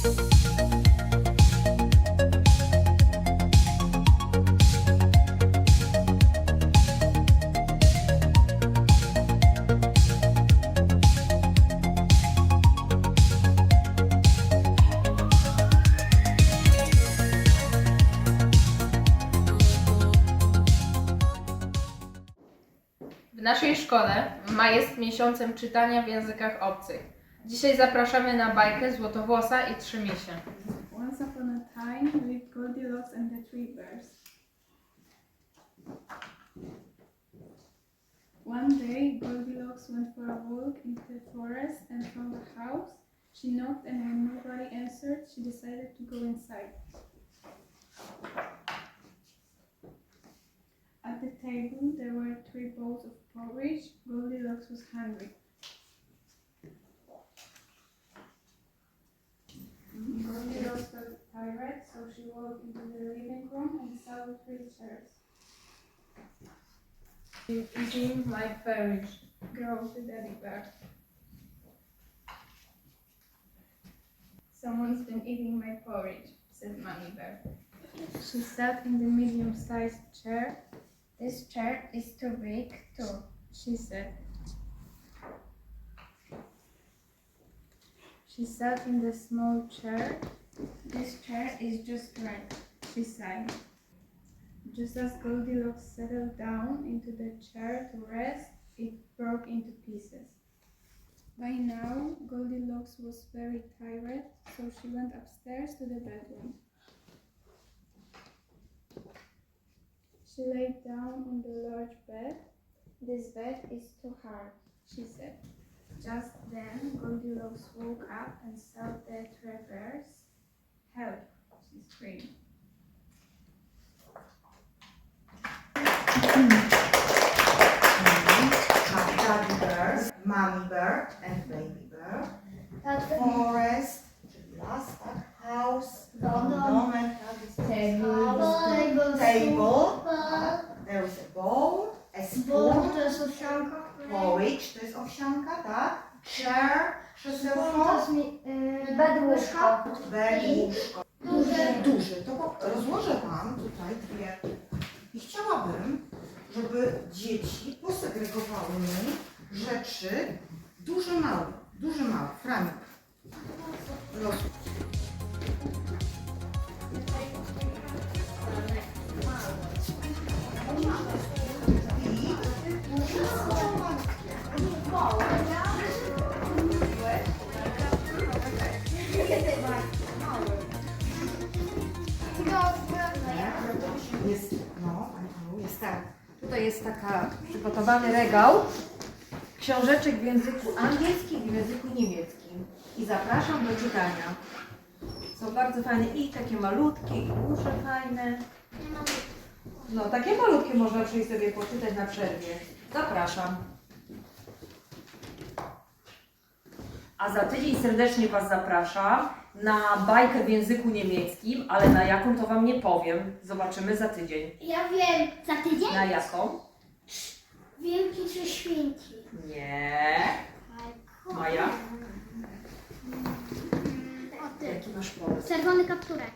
W naszej szkole maj jest miesiącem czytania w językach obcych. Dzisiaj zapraszamy na bajkę Złotowłosa i Trzymisie. Once upon a time lived Goldilocks and the Three Bears. One day, Goldilocks went for a walk into the forest and found a house. She knocked, and when nobody answered, she decided to go inside. At the table, there were three bowls of porridge. Goldilocks was hungry. Goldilocks felt so she walked into the living room and saw three chairs. Eating my porridge. growled the daddy bear. Someone's been eating my porridge, said Mommy Bear. She sat in the medium sized chair. This chair is too big too. She said. She sat in the small chair. This is just right. Sighed. Just as Goldilocks settled down into the chair to rest, it broke into pieces. By now, Goldilocks was very tired, so she went upstairs to the bedroom. She lay down on the large bed, This bed is too hard. she said. Just then, Goldilocks woke up and saw the three bears. Help, she screamed. Daddy Bear, Mommy Bear and Baby Bear. Forest, czyli las, tak? House, Dom. domek, tak? Jest Table. Table. tak? There is a bowl, a spoon, to jest owsianka. porridge, to jest owsianka, tak? Chair, krzesełko, jest mi, y, bed łóżko. bed, łóżko. Duże. Duży. To po- rozłożę Wam tutaj dwie. I chciałabym, żeby dzieci posegregowały mi rzeczy duże, małe. Duże, małe. Franek. Los. Jest, no, Antoru, jest tak. Tutaj jest taka przygotowany regał książeczek w języku angielskim i w języku niemieckim. I zapraszam do czytania. Są bardzo fajne i takie malutkie, i duże fajne. No, takie malutkie można przyjść sobie poczytać na przerwie. Zapraszam. A za tydzień serdecznie Was zapraszam na bajkę w języku niemieckim, ale na jaką to Wam nie powiem. Zobaczymy za tydzień. Ja wiem, za tydzień? Na jaką? Wielki czy świnki? Nie. Maja? O ty. Jaki masz pomysł? Czerwony kapturek.